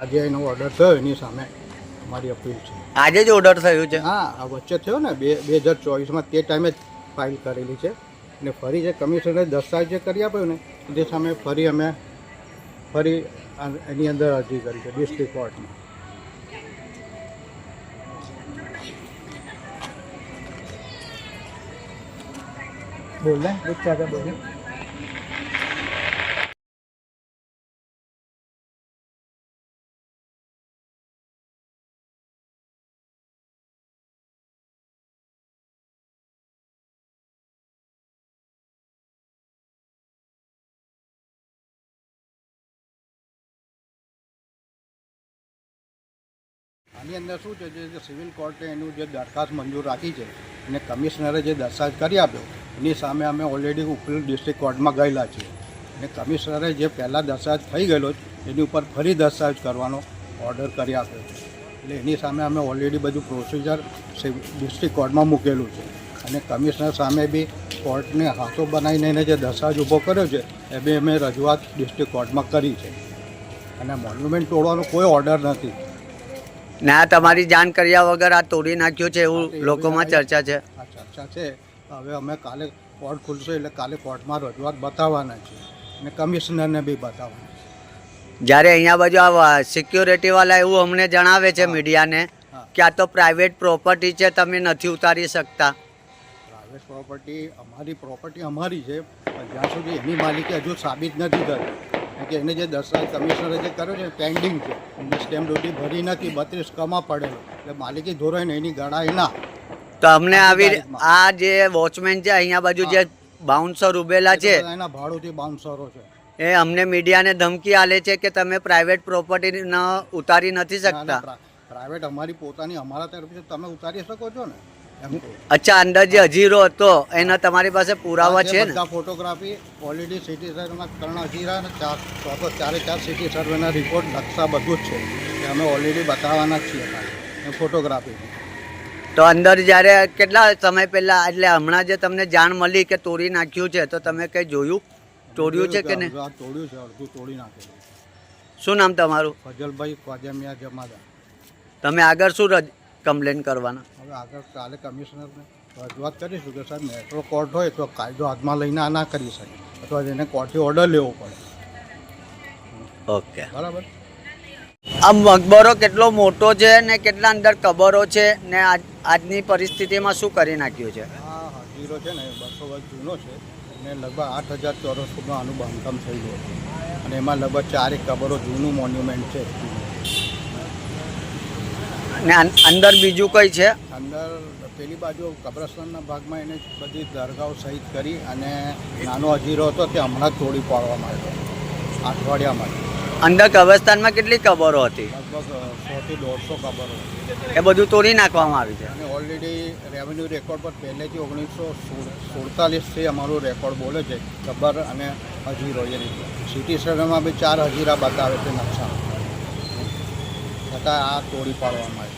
આજે એનો ઓર્ડર થયો એની સામે અમારી અપીલ છે. આજે જ ઓર્ડર થયો છે? હા આ વચ્ચે થયો ને બે બે હજાર ચોવીસમાં તે ટાઈમે જ ફાઇલ કરેલી છે. અને ફરી જે કમિશનરે દસ્તાવેજ જે કરી આપ્યો ને તે સામે ફરી અમે ફરી એની અંદર અરજી કરી છે ડિસ્ટ્રિક્ટ કોર્ટમાં બોલ ને બોલ. આની અંદર શું છે જે સિવિલ કોર્ટે એનું જે દરખાસ્ત મંજૂર રાખી છે અને કમિશનરે જે દરખાસ્ત કરી આપ્યો, એની સામે અમે ઓલરેડી ઉપરી ડિસ્ટ્રિક્ટ કોર્ટમાં ગયેલા છીએ. અને કમિશનરે જે પહેલાં દરખાસ્ત થઈ ગયેલો એની ઉપર ફરી દરખાસ્ત કરવાનો ઓર્ડર કરી આપ્યો છે. એટલે એની સામે અમે ઓલરેડી બધું પ્રોસિજર ડિસ્ટ્રિક્ટ કોર્ટમાં મૂકેલું છે. અને કમિશનર સામે બી કોર્ટને હાથો બનાવીને એને જે દરખાસ્ત ઊભો કર્યો છે, એ બી અમે રજૂઆત ડિસ્ટ્રિક્ટ કોર્ટમાં કરી છે. અને મોન્યુમેન્ટ તોડવાનો કોઈ ઓર્ડર નથી. ને આ તમારી જાણ કર્યા વગર આ તોડી નાખ્યો છે એવું લોકોમાં ચર્ચા છે. ચર્ચા છે. હવે અમે કાલે કોર્ટ ખુલશે એટલે કાલે કોર્ટમાં રજૂઆત બતાવવાના છે અને કમિશનરને બી બતાવવાના જ્યારે અહીંયા બાજુ આ સિક્યોરિટીવાળા એવું અમને જણાવે છે મીડિયાને. કે આ તો પ્રાઇવેટ પ્રોપર્ટી છે તમે નથી ઉતારી શકતા. પ્રાઇવેટ પ્રોપર્ટી અમારી પ્રોપર્ટી અમારી છે પણ જ્યાં સુધી એની માલિકી હજુ સાબિત નથી કારણ કે એને જે દસ્તાવેજ કમિશનરે જે કર્યો છે પેન્ડિંગ છે. એમને સ્ટેમ્પ ડ્યુટી ભરી નથી બત્રીસ કમાં પડેલો. એટલે માલિકી ધોરણ એની ગણાય ના. તો અમને આવી આ જે વોચમેન છે અહીંયા બાજુ જે બાઉન્સર ઉભેલા છે એના ભાડુંથી બાઉન્સરો છે. એ અમને મીડિયાને ધમકી આલે છે કે તમે પ્રાઇવેટ પ્રોપર્ટી ઉતારી નથી શકતા. પ્રાઇવેટ અમારી પોતાની અમારા તરફથી તમે ઉતારી શકો છો ને. અચ્છા અંદર જે હજીરો હતો એના તમારી પાસે પુરાવા છે ને? ફોટોગ્રાફી ઓલરેડી સિટી સર્વેમાં ત્રણ અજીરા અને ચાર ચોથો ચારે ચાર સિટી સર્વેના રિપોર્ટ નકશા બધું જ છે. એ અમે ઓલરેડી બતાવવાના જ છીએ ફોટોગ્રાફી તો અંદર જ્યારે કેટલા સમય પહેલા એટલે હમણાં જે તમને જાણ મળી કે તોડી નાખ્યું છે તો તમે કંઈ જોયું? તોડ્યું છે કે નહીં? તોડ્યું છે અડધું તોડી નાખ્યું શું નામ તમારું? ફજલભાઈ ખ્વાજામિયા જમાદાર. તમે આગળ શું કમ્પ્લેન કરવાના. હવે આગળ કાલે કમિશનરને રજૂઆત કરીશું કે સાહેબ મેટ્રો કોર્ટ હોય તો કાયદો હાથમાં લઈને આ ના કરી શકે. અથવા એને કોર્ટથી ઓર્ડર લેવો પડે. ઓકે. બરાબર? આ મકબરો કેટલો મોટો છે ને કેટલા અંદર કબરો છે ને આજ આજની પરિસ્થિતિમાં શું કરી નાખ્યું છે? હા હજીરો છે ને બસો વર્ષ જૂનો છે અને લગભગ આઠ હજાર ચોરસ ફૂટનું આનું બાંધકામ થયેલું હતું. અને એમાં લગભગ ચારેક કબરો જૂનું મોન્યુમેન્ટ છે. ને અંદર બીજું કઈ છે? અંદર પેલી બાજુ કબ્રસ્તાનના ભાગમાં એને બધી દરગાહો સહિત કરી અને નાનો હજીરો હતો તે હમણાં તોડી પાડવામાં આવ્યો અઠવાડિયામાં. અંદર કબ્રસ્તાનમાં કેટલી કબરો હતી? લગભગ સોથી દોઢસો કબરો એ બધું તોડી નાખવામાં આવી છે? અને ઓલરેડી રેવન્યુ રેકોર્ડ પર પહેલેથી ઓગણીસો સુડતાલીસથી અમારું રેકોર્ડ બોલે છે કબર અને હજીરો એ રીતે. સિટી સર્વેમાં બી ચાર હજીરા બતાવે છે નકશા છતાં આ તોડી પાડવામાં